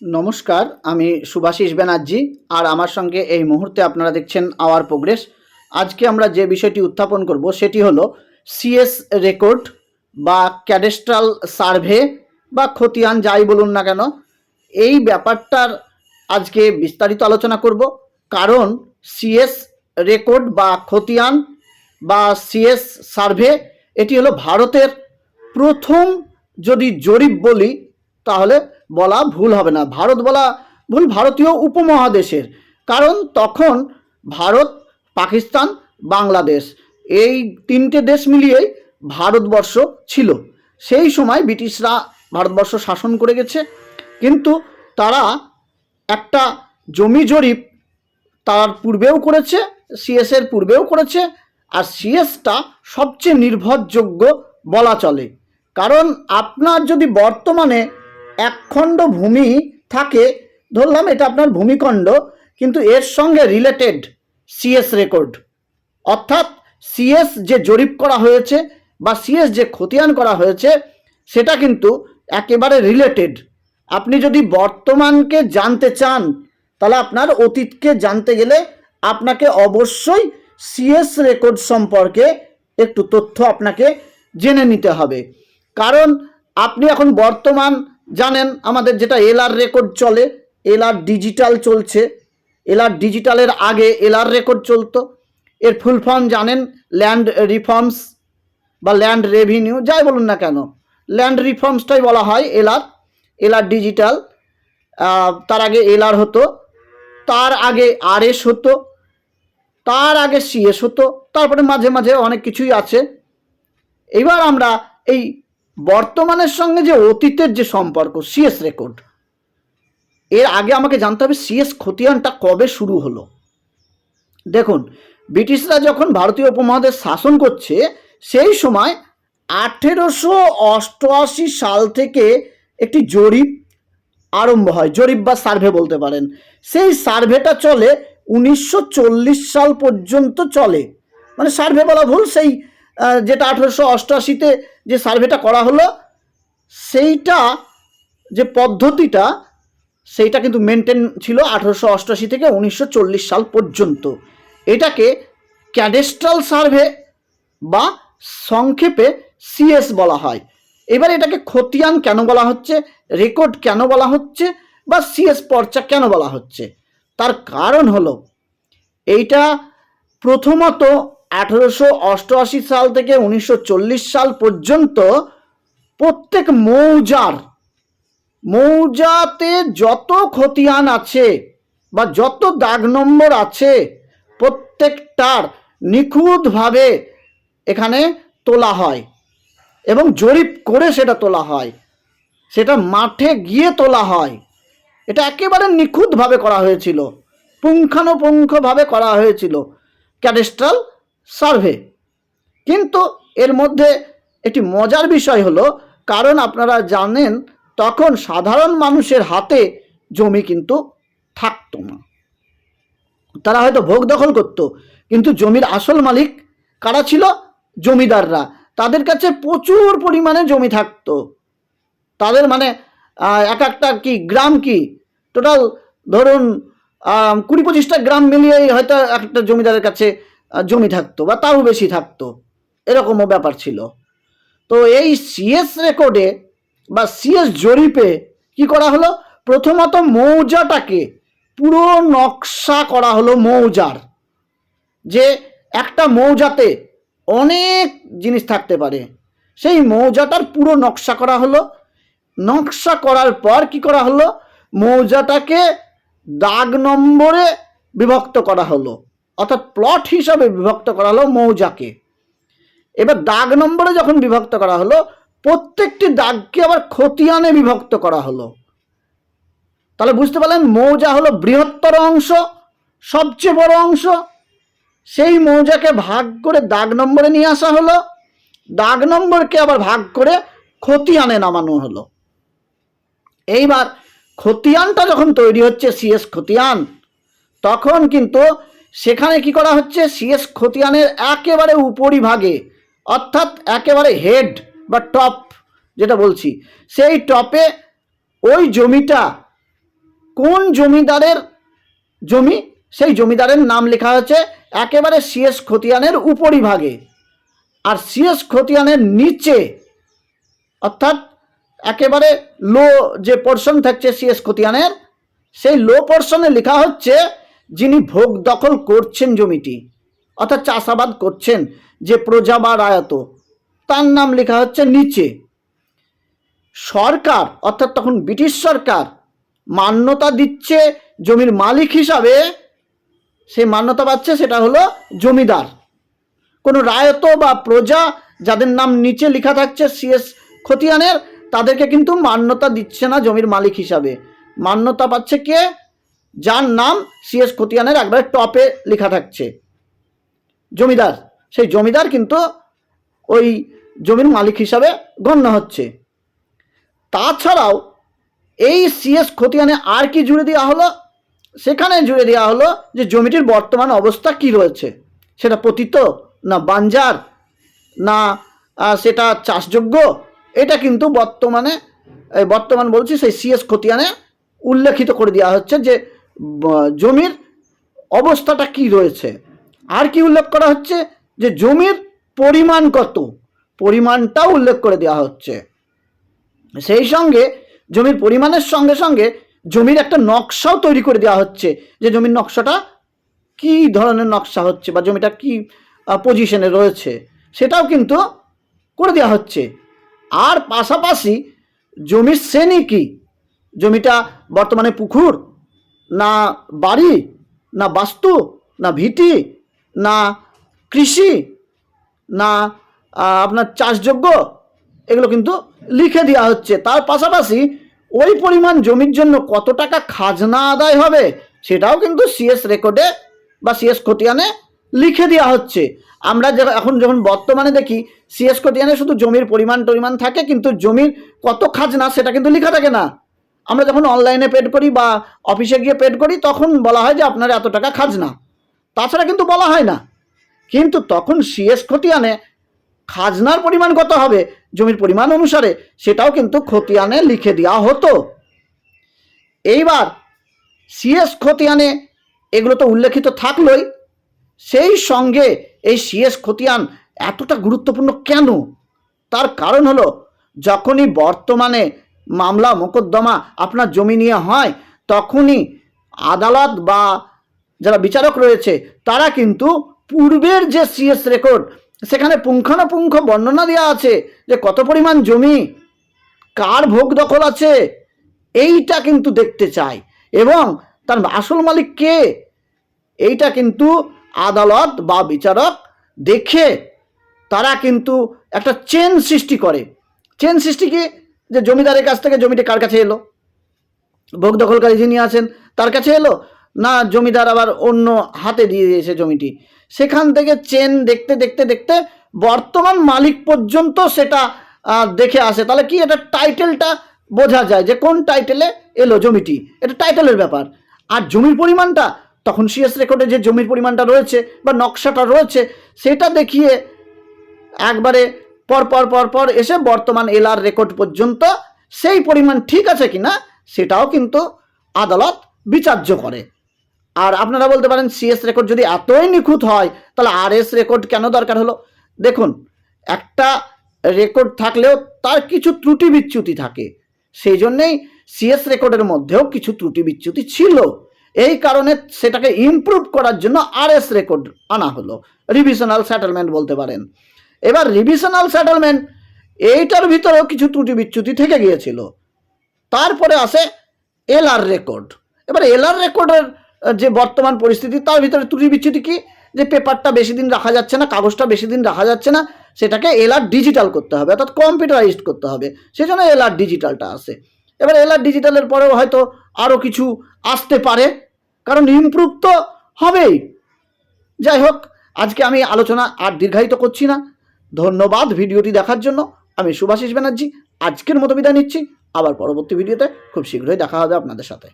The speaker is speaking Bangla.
নমস্কার, আমি সুভাষিস ব্যানার্জি আর আমার সঙ্গে এই মুহূর্তে আপনারা দেখছেন আওয়ার প্রোগ্রেস। আজকে আমরা যে বিষয়টি উত্থাপন করব সেটি হলো সিএস রেকর্ড বা ক্যাডেস্ট্রাল সার্ভে বা খতিয়ান যাই বলুন না কেন, এই ব্যাপারটার আজকে বিস্তারিত আলোচনা করব। কারণ সিএস রেকর্ড বা খতিয়ান বা সিএস সার্ভে, এটি হলো ভারতের প্রথম যদি জরিপ বলি, তাহলে বলা ভুল হবে না। ভারত বলা ভুল ভারতীয় উপমহাদেশের। কারণ তখন ভারত, পাকিস্তান, বাংলাদেশ এই তিনটে দেশ মিলিয়েই ভারতবর্ষ ছিল। সেই সময় ব্রিটিশরা ভারতবর্ষ শাসন করে গেছে। কিন্তু তারা একটা জমি জরিপ তার পূর্বেও করেছে সিএস এর পূর্বেও করেছে, আর সিএসটা সবচেয়ে নির্ভরযোগ্য বলা চলে। কারণ আপনার যদি বর্তমানে একখণ্ড ভূমি থাকে, ধরলাম এটা আপনার ভূমিখণ্ড কিন্তু এর সঙ্গে রিলেটেড সিএস রেকর্ড অর্থাৎ সিএস যে জরিপ করা হয়েছে বা সিএস যে খতিয়ান করা হয়েছে, সেটা কিন্তু একেবারে রিলেটেড আপনি যদি বর্তমানকে জানতে চান, তাহলে আপনার অতীতকে জানতে গেলে আপনাকে অবশ্যই সিএস রেকর্ড সম্পর্কে একটু তথ্য আপনাকে জেনে নিতে হবে। কারণ আপনি এখন বর্তমান জানেন, আমাদের যেটা এলআর রেকর্ড চলে এলআর ডিজিটাল চলছে। এলআর ডিজিটালের আগে এলআর রেকর্ড চলতো। এর ফুল ফর্ম জানেন ল্যান্ড রিফর্মস বা ল্যান্ড রেভিনিউ যাই বলুন না কেন। ল্যান্ড রিফর্মসটাই বলা হয় এলআর এলআর ডিজিটাল তার আগে এলআর হতো, তার আগে আরএস হতো, তার আগে সিএস হতো, তারপরে মাঝে মাঝে অনেক কিছুই আছে। এবার আমরা এই বর্তমানের সঙ্গে যে অতীতের যে সম্পর্ক সিএস রেকর্ড এর আগে আমাকে জানতে হবে সিএস খতিয়ানটা কবে শুরু হলো। দেখুন, ব্রিটিশরা যখন ভারতীয় উপমহাদেশ শাসন করছে, সেই সময় আঠেরোশো অষ্টআশি সাল থেকে একটি জরিপ আরম্ভ হয়। জরিপ বা সার্ভে বলতে পারেন। সেই সার্ভেটা চলে উনিশশো চল্লিশ সাল পর্যন্ত চলে। মানে সার্ভে বলা ভুল, সেই যেটা আঠেরোশো অষ্টআশিতে যে সার্ভেটা করা হলো, সেইটা যে পদ্ধতিটা, সেইটা কিন্তু মেনটেন ছিল আঠেরোশো অষ্টআশি থেকে উনিশশো চল্লিশ সাল পর্যন্ত। এটাকে ক্যাডেস্ট্রাল সার্ভে বা সংক্ষেপে সিএস বলা হয়। এবার এটাকে খতিয়ান কেন বলা হচ্ছে রেকর্ড কেন বলা হচ্ছে, বা সিএস পর্চা কেন বলা হচ্ছে? তার কারণ হলো, এইটা প্রথমত আঠেরোশো অষ্টআশি সাল থেকে উনিশশো চল্লিশ সাল পর্যন্ত প্রত্যেক মৌজার, মৌজাতে যত খতিয়ান আছে বা যত দাগ নম্বর আছে প্রত্যেকটার নিখুঁতভাবে এখানে তোলা হয় এবং জরিপ করে সেটা তোলা হয়। সেটা মাঠে গিয়ে তোলা হয়। এটা একেবারে নিখুঁতভাবে করা হয়েছিল। পুঙ্খানুপুঙ্খভাবে করা হয়েছিল। Cadastral survey. কিন্তু এর মধ্যে একটি মজার বিষয় হলো, কারণ আপনারা জানেন, তখন সাধারণ মানুষের হাতে জমি কিন্তু থাকতো না। তারা হয়তো ভোগ দখল করতো, কিন্তু জমির আসল মালিক কারা ছিল? জমিদাররা। তাদের কাছে প্রচুর পরিমাণে জমি থাকতো। তাদের মানে এক একটা কি গ্রাম কি? টোটাল ধরুন কুড়ি পঁচিশটা গ্রাম মিলিয়েই হয়তো এক একটা জমিদারের কাছে জমি থাকতো বা তারও বেশি থাকতো। এরকমও ব্যাপার ছিল। তো এই সিএস রেকর্ডে বা সিএস জরিপে কি করা হলো? প্রথমত মৌজাটাকে পুরো নকশা করা হলো মৌজার। যে একটা মৌজাতে অনেক জিনিস থাকতে পারে। সেই মৌজাটার পুরো নকশা করা হলো। নকশা করার পর কি করা হলো? মৌজাটাকে দাগ নম্বরে বিভক্ত করা হলো। অর্থাৎ প্লট হিসাবে বিভক্ত করা হলো মৌজাকে। এবার দাগ নম্বরে যখন বিভক্ত করা হলো, প্রত্যেকটি দাগকে আবার খতিয়ানে বিভক্ত করা হলো। তাহলে বুঝতে পারলেন, মৌজা হলো বৃহত্তর অংশ, সবচেয়ে বড় অংশ। সেই মৌজাকে ভাগ করে দাগ নম্বরে নিয়ে আসা হলো। দাগ নম্বরকে আবার ভাগ করে খতিয়ানে নামানো হলো। এইবার খতিয়ানটা যখন তৈরি হচ্ছে সিএস খতিয়ান, তখন কিন্তু সেখানে কি করা হচ্ছে? সিএস খতিয়ানের একেবারে উপরিভাগে অর্থাৎ একেবারে হেড বা টপ যেটা বলছি, সেই টপে ওই জমিটা কোন জমিদারের জমি? সেই জমিদারের নাম লেখা হয়েছে একেবারে সিএস খতিয়ানের উপরিভাগে আর সিএস খতিয়ানের নিচে, অর্থাৎ একেবারে লো যে পোর্শন থাকছে সিএস খতিয়ানের, সেই লো পোর্শনে লেখা হচ্ছে যিনি ভোগ দখল করছেন জমিটি, অর্থাৎ চাষাবাদ করছেন যে প্রজা বা রায়ত, তার নাম লেখা হচ্ছে নিচে। সরকার, অর্থাৎ তখন ব্রিটিশ সরকার, মান্যতা দিচ্ছে জমির মালিক হিসাবে, সে মান্যতা পাচ্ছে সেটা হলো জমিদার। কোনো রায়ত বা প্রজা যাদের নাম নিচে লেখা থাকছে সিএস খতিয়ানের, তাদেরকে কিন্তু মান্যতা দিচ্ছে না জমির মালিক হিসাবে। মান্যতা পাচ্ছে কে? যার নাম সিএস খতিয়ানের একবারে টপে লেখা থাকছে। জমিদার, সেই জমিদার কিন্তু ওই জমির মালিক হিসাবে গণ্য হচ্ছে। তাছাড়াও এই সিএস খতিয়ানে আর কি জুড়ে দেওয়া হলো? সেখানে জুড়ে দেওয়া হলো যে জমিটির বর্তমান অবস্থা কি রয়েছে? সেটা পতিত না বাঞ্জার? না সেটা চাষযোগ্য? এটা কিন্তু বর্তমানে বর্তমান বলছি সেই সিএস খতিয়ানে উল্লেখিত করে দেওয়া হচ্ছে যে জমির অবস্থাটা কি রয়েছে? আর কি উল্লেখ করা হচ্ছে? যে জমির পরিমাণ কত? পরিমাণটাও উল্লেখ করে দেওয়া হচ্ছে। সেই সঙ্গে জমির পরিমাণের সঙ্গে সঙ্গে জমির একটা নকশাও তৈরি করে দেওয়া হচ্ছে। যে জমির নকশাটা কি ধরনের নকশা হচ্ছে বা জমিটা কি পজিশনে রয়েছে, সেটাও কিন্তু করে দেওয়া হচ্ছে। আর পাশাপাশি জমির শ্রেণি কি? জমিটা বর্তমানে পুকুর না বাড়ি, না বাস্তু, না ভিটি, না কৃষি, না আপনার চাষযোগ্য, এগুলো কিন্তু লিখে দেওয়া হচ্ছে। তার পাশাপাশি ওই পরিমাণ জমির জন্য কত টাকা খাজনা আদায় হবে, সেটাও কিন্তু সিএস রেকর্ডে বা সিএস খতিয়ানে লিখে দেওয়া হচ্ছে। আমরা এখন যখন বর্তমানে দেখি সিএস খতিয়ানে শুধু জমির পরিমাণ টরিমাণ থাকে, কিন্তু জমির কত খাজনা সেটা কিন্তু লেখা থাকে না। আমরা যখন অনলাইনে পেড করি বা অফিসে গিয়ে পেড করি, তখন বলা হয় যে আপনার এত টাকা খাজনা। তাছাড়া কিন্তু বলা হয় না। কিন্তু তখন সিএস খতিয়ানে খাজনার পরিমাণ কত হবে? জমির পরিমাণ অনুসারে সেটাও কিন্তু খতিয়ানে লিখে দেওয়া হতো। এইবার সিএস খতিয়ানে এগুলো তো উল্লেখিত থাকলোই। সেই সঙ্গে এই সিএস খতিয়ান এতটা গুরুত্বপূর্ণ কেন? তার কারণ হলো, যখনই বর্তমানে মামলা মোকদ্দমা আপনার জমি নিয়ে হয়, তখনই আদালত বা যারা বিচারক রয়েছে, তারা কিন্তু পূর্বের যে সিএস রেকর্ড সেখানে পুঙ্খানুপুঙ্খ বর্ণনা দেওয়া আছে যে কত পরিমাণ জমি, কার ভোগ দখল আছে, এইটা কিন্তু দেখতে চায়। এবং তার আসল মালিক কে? এইটা কিন্তু আদালত বা বিচারক দেখে তারা কিন্তু একটা চেন সৃষ্টি করে। চেন সৃষ্টি কি? যে জমিদারের কাছ থেকে জমিটি কার কাছে এলো? ভোগ দখলকারী যিনি আছেন, তার কাছে এলো? না, জমিদার আবার অন্য হাতে দিয়ে দিয়েছে জমিটি। সেখান থেকে চেন দেখতে দেখতে দেখতে বর্তমান মালিক পর্যন্ত সেটা দেখে আসে। তাহলে কি এটা টাইটেলটা বোঝা যায় যে কোন টাইটেলে এলো জমিটি? এটা টাইটেলের ব্যাপার। আর জমির পরিমাণটা, তখন সিএস রেকর্ডে যে জমির পরিমাণটা রয়েছে বা নকশাটা রয়েছে, সেটা দেখিয়ে একবারে পর পর পর পর এসে বর্তমান এলআর রেকর্ড পর্যন্ত সেই পরিমাণ ঠিক আছে কিনা সেটাও কিন্তু আদালত বিচার্য করে। আর আপনারা বলতে পারেন সিএস রেকর্ড যদি এতই নিখুঁত হয়, তাহলে আর এস রেকর্ড কেন দরকার হলো? দেখুন, একটা রেকর্ড থাকলেও তার কিছু ত্রুটি বিচ্যুতি থাকে। সেই জন্যেই সিএস রেকর্ডের মধ্যেও কিছু ত্রুটি বিচ্যুতি ছিল। এই কারণে সেটাকে ইমপ্রুভ করার জন্য আর এস রেকর্ড আনা হলো। রিভিশনাল সেটেলমেন্ট বলতে পারেন। এবার রিভিশনাল সেটেলমেন্ট এইটার ভিতরেও কিছু ত্রুটি বিচ্যুতি থেকে গিয়েছিল। তারপরে আসে এলআর রেকর্ড এবার এলআর রেকর্ডের যে বর্তমান পরিস্থিতি, তার ভিতরে ত্রুটি বিচ্যুতি কি? যে পেপারটা বেশি দিন রাখা যাচ্ছে না, কাগজটা বেশি দিন রাখা যাচ্ছে না, সেটাকে এলআর ডিজিটাল করতে হবে, অর্থাৎ কম্পিউটারাইজড করতে হবে। সেই জন্য এলআর ডিজিটালটা আসে। এবার এলআর ডিজিটালের পরেও হয়তো আরও কিছু আসতে পারে, কারণ ইমপ্রুভ তো হবেই। যাই হোক, আজকে আমি আলোচনা আর দীর্ঘায়িত করছি না। ধন্যবাদ ভিডিওটি দেখার জন্য। আমি সুভাষিস ব্যানার্জি, আজকের মতো বিদায় নিচ্ছি। আবার পরবর্তী ভিডিওতে খুব শীঘ্রই দেখা হবে আপনাদের সাথে।